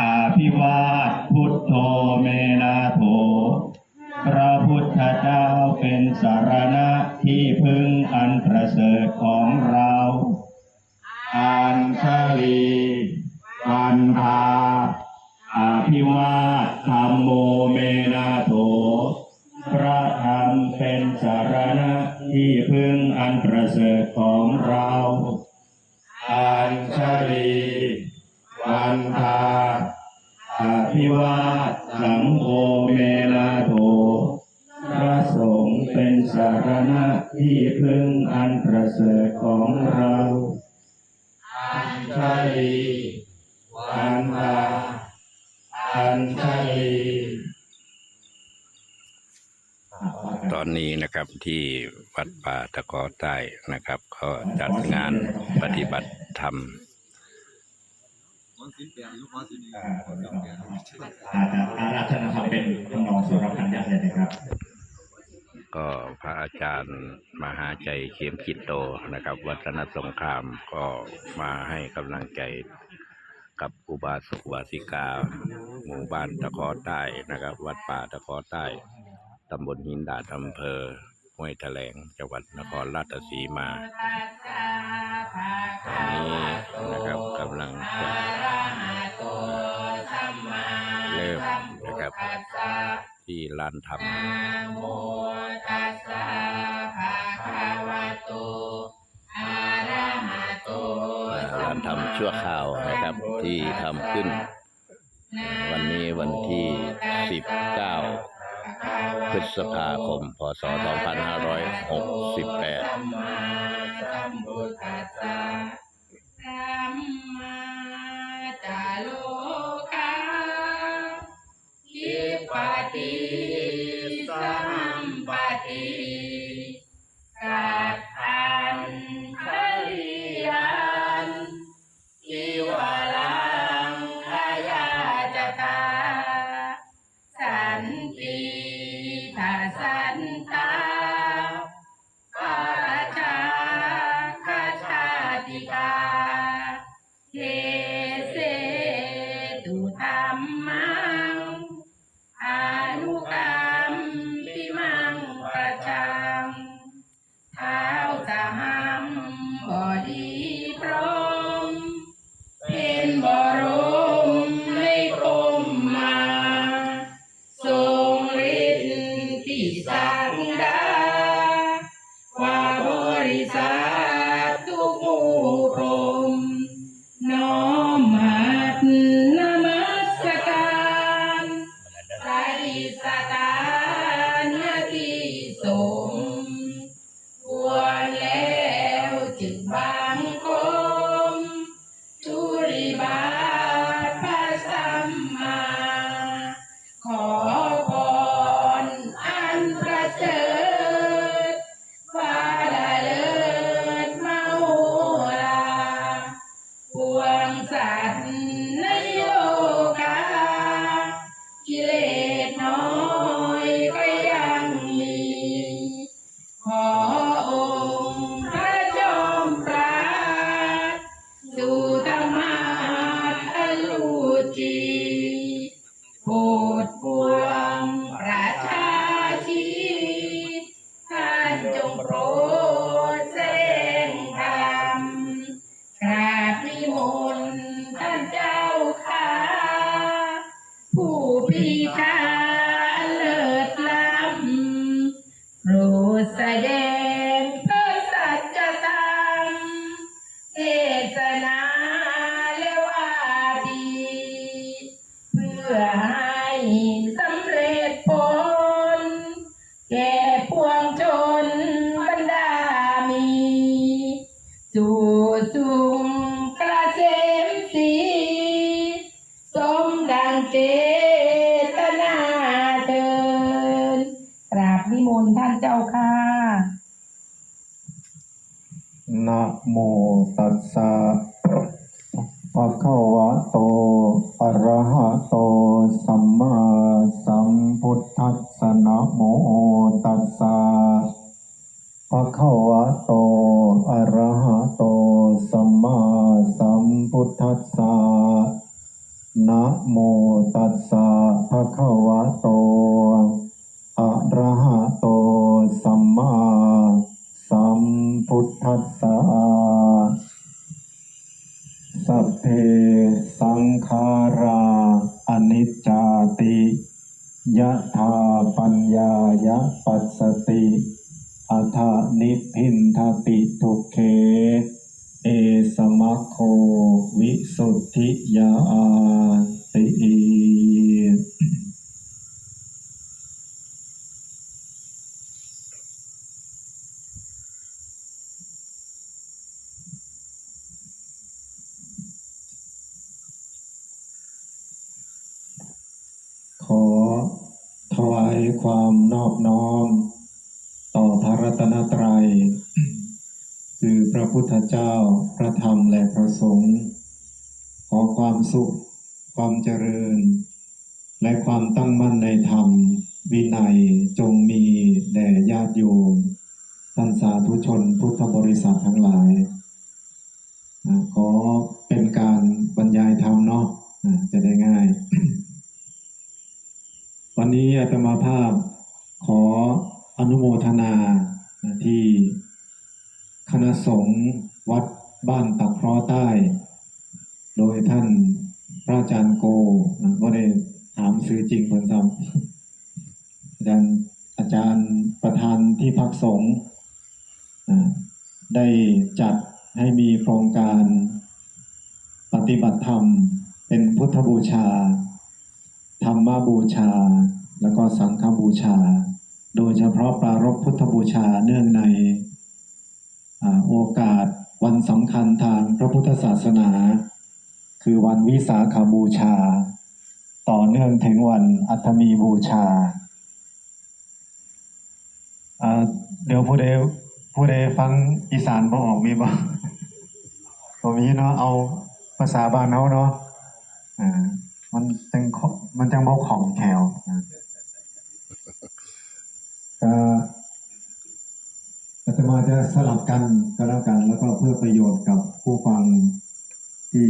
อาภิวาทพุทโธเมนาโถพระพุทธเจ้าเป็นสารณะที่พึ่งอันประเสริฐของเรา อัญชลีวันทาอาภิวาทธรรมโมเมนาโถ พระธรรมเป็นสารณะที่พึ่งอันประเสริฐของเรา อัญชลี วันทาอาภิวาสังโฆเมนาโถพระสงฆ์เป็นสารณะที่พึ่งอันประเสริฐของเราอัญชลีวันทาอัญชลีตอนนี้นะครับที่วัดป่าตะกอใต้นะครับ ก็จัดงานปฏิบัติธรรม สิ้นเปลี่ยนลูกวันสิ้นอ่าวันสิ้นเปลี่ยนอาจารย์อาราธนาธรรมเป็นทำนองสุรพันธ์เลยนะครับก็พระอาจารย์มหาใจเขียมคิดโตนะครับ วัฒนสงครามก็มาให้กำลังใจกับอุบาสกอุบาสิกา หมู่บ้านตะคอใต้นะครับ วัดป่าตะคอใต้ตำบลหินดาดอำเภอห้วยแถลงจังหวัดนครราชสีมาตอนนี้นะครับกำลังจะ นะครับ ที่ลานธรรมโมตัสสะภะคะวะโตอะระหะโตลานธรรมชั่วคราวนะครับ ที่ทำขึ้น วันนี้วันที่ 19 พฤษภาคม พศ 2568 บ ขอองค์พระจอมปราดสู่ธรรมาทลุจีโปรดปวงประชาชีท่านจงโปรดแสดงธรรมกราบนิมนต์ท่านเจ้าค่ะผู้พิ แก่ปวงชนบรรดามี สู่สุงกระเสมสีสมดังเจตนาเดินกราบนิมนต์ท่านเจ้าค่ะนะโมตัสสะภะคะวะโต ทัสสะสัพเพสังขาราอนิจจาติยะธาปัญญายะปัสสติอัฏฐนิพินทติทุเขเอสมัคโควิสุทธิยาติ ขอถวายความนอบน้อม ต่อพระรัตนตรัย คือพระพุทธเจ้าพระธรรมและพระสงฆ์ขอความสุข ความเจริญ และความตั้งมั่นในธรรม วินัยจงมีแด่ญาติโยมท่านสาธุชนพุทธบริษัททั้งหลายขอเป็นการบรรยายธรรมเนาะจะได้ง่าย วันนี้อาตมาภาพขออนุโมทนาที่คณะสงฆ์วัดบ้านตักเพราะใต้ โดยท่านพระอาจารย์โกนะก็ได้ถามซื้อจริงเพิ่นซ้ำอาจารย์อาจารย์ประธานที่พักสงฆ์ได้จัดให้มีโครงการปฏิบัติธรรมเป็นพุทธบูชา ธรรมบูชา แล้วก็สังฆบูชา โดยเฉพาะปรารภพุทธบูชาเนื่องในอโอกาสวันสำคัญทางพระพุทธศาสนา คือวันวิสาขบูชา ต่อเนื่องถึงวันอัตมีบูชา เดี๋ยวผู้ใดผู้ใดฟังอีสานบ่ออกมีบ่ผมมีเนาะเอาภาษาบ้านเฮาเนาะอ่ามันจังมันจังบกของแถวนะ ก็อาตมาจะสลับกันก็แล้วกัน แล้วก็เพื่อประโยชน์กับผู้ฟังที่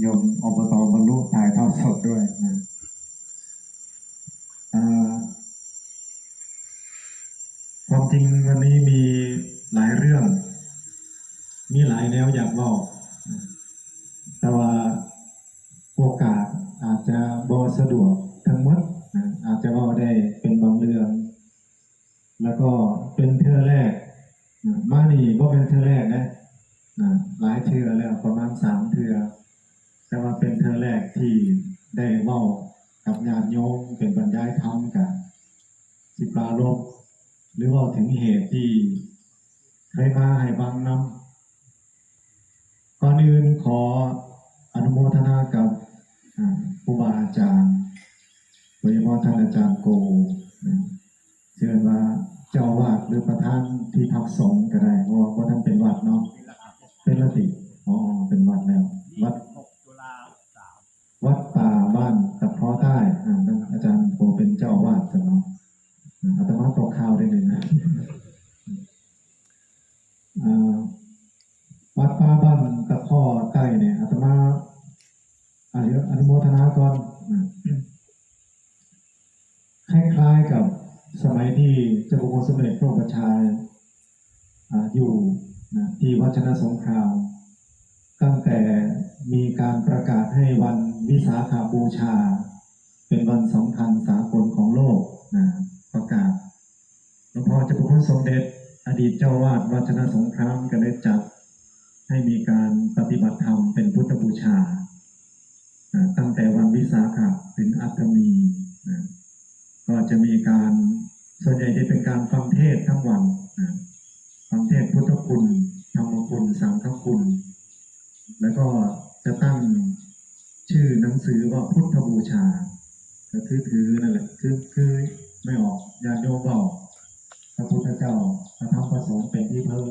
โยมอบตบรรลุถ่ายทอดสดด้วยนะความจริงวันนี้มีหลายเรื่อง มีหลายแนวอยากบอก แต่ว่าเป็นเทือแรกที่ได้เว้ากับญาติโยมเป็นบรรยายธรรมกับสิปรารบหรือว่าถึงเหตุที่เคยมาให้บางนำก่อนอื่นขออนุโมทนากับอ่าครูบาอาจารย์โดยเฉพาะท่านอาจารย์โกเชิญว่าเจ้าวาดหรือประธานที่พักสงฆ์ก็ได้เพราะว่าท่านเป็นวัดเนาะ ที่เจ้าพระคุณสมเด็จพระบรมชายอยู่นะที่วัชรสงครามตั้งแต่มีการประกาศให้วันวิสาขาบูชา เป็นวันสำคัญสากลของโลกนะประกาศหลวงพ่อเจ้าพระคุณสมเด็จ อดีตเจ้าวาดวัชรสงครามก็เลยจัดให้มีการปฏิบัติธรรมเป็นพุทธบูชา ตั้งแต่วันวิสาขะถึงอัตมี ก็จะมีการ ส่วนใหญ่จะเป็นการฟังเทศทั้งวันนะฟังเทศพุทธคุณ ธรรมคุณ สังฆคุณ แล้วก็จะตั้งชื่อหนังสือว่าพุทธบูชาก็คือถือนั่นแหละคือคือไม่ออกญาติโยมบอกพระพุทธเจ้าพระธรรมพระสงฆ์เป็นที่เพิ่ง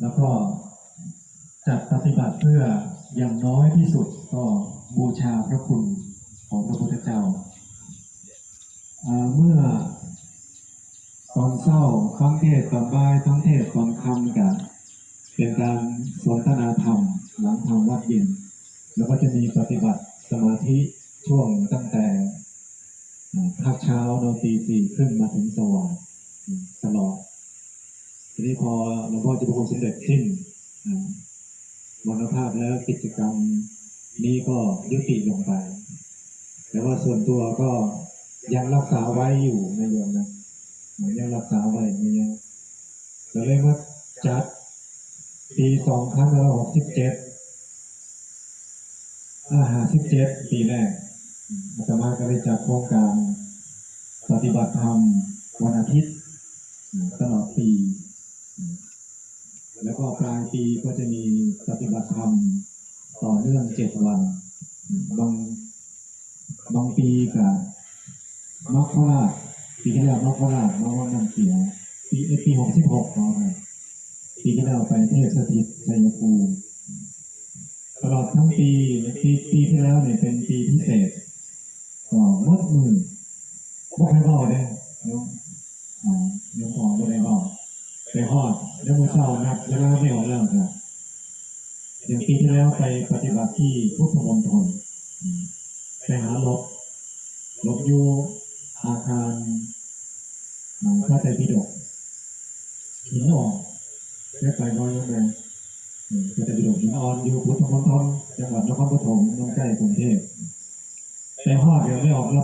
แล้วก็จัดปฏิบัติเพื่ออย่างน้อยที่สุดก็บูชาพระคุณของพระพุทธเจ้า เมื่อตอนเศร้าครั้งเทศตอนบ่ายทั้งเทศตอนคำกันเป็นการสนทนาธรรมหลังทำวัดเย็นแล้วก็จะมีปฏิบัติสมาธิช่วงตั้งแต่ภาคเช้าเนอะตีสี่ครึ่งมาถึงสว่างตลอดทีนี้พอหลวงพ่อจะพงสมเด็จสิ้นมรณภาพแล้วกิจกรรมนี้ก็ยุติลงไป แต่ว่าส่วนตัวก็ ยังรักษาไว้อยู่นะโยมนะยังรักษาไว้ไม่ยังก็เลยว่าจัดปีสองพันร้อยหกสิบเจ็ดอาหาสิบเจ็ดปีแรกอาตมาก็ได้จัดโครงการปฏิบัติธรรมวันอาทิตย์ตลอดปี แล้วก็ปลายปีก็จะมีปฏิบัติธรรมต่อเนื่องเจ็ดวัน บางบางปีกับ นกพราปีที่แล้วนกพราชนกว่าน้ำเขียวปีเอ้ยปีหกสิบหกเนาะปีที่แล้วไปเทพสถิตชัยภูมิตลอดทั้งปีปีปีที่แล้วเนี่ยเป็นปีพิเศษก็มดมือพวกให้บอกเนี่ยโยมอ่าโยมของก็ได้บอกไปหอดแล้วมือเช้านับเวลาไม่ออกแล้วครับอย่างปีที่แล้วไปปฏิบัติที่พุทธมณฑลไปหาลบลบอยู่ อาคารอ่าพระไตรปิฎกหินอ่อนเรียกไปน้อยยังไงอืมพระไตรปิฎกหินอ่อนอยู่พุทธมณฑลจังหวัดนครปฐมน้องใกล้กรุงเทพแต่หอดเดี๋ยวไม่ออกแล้ว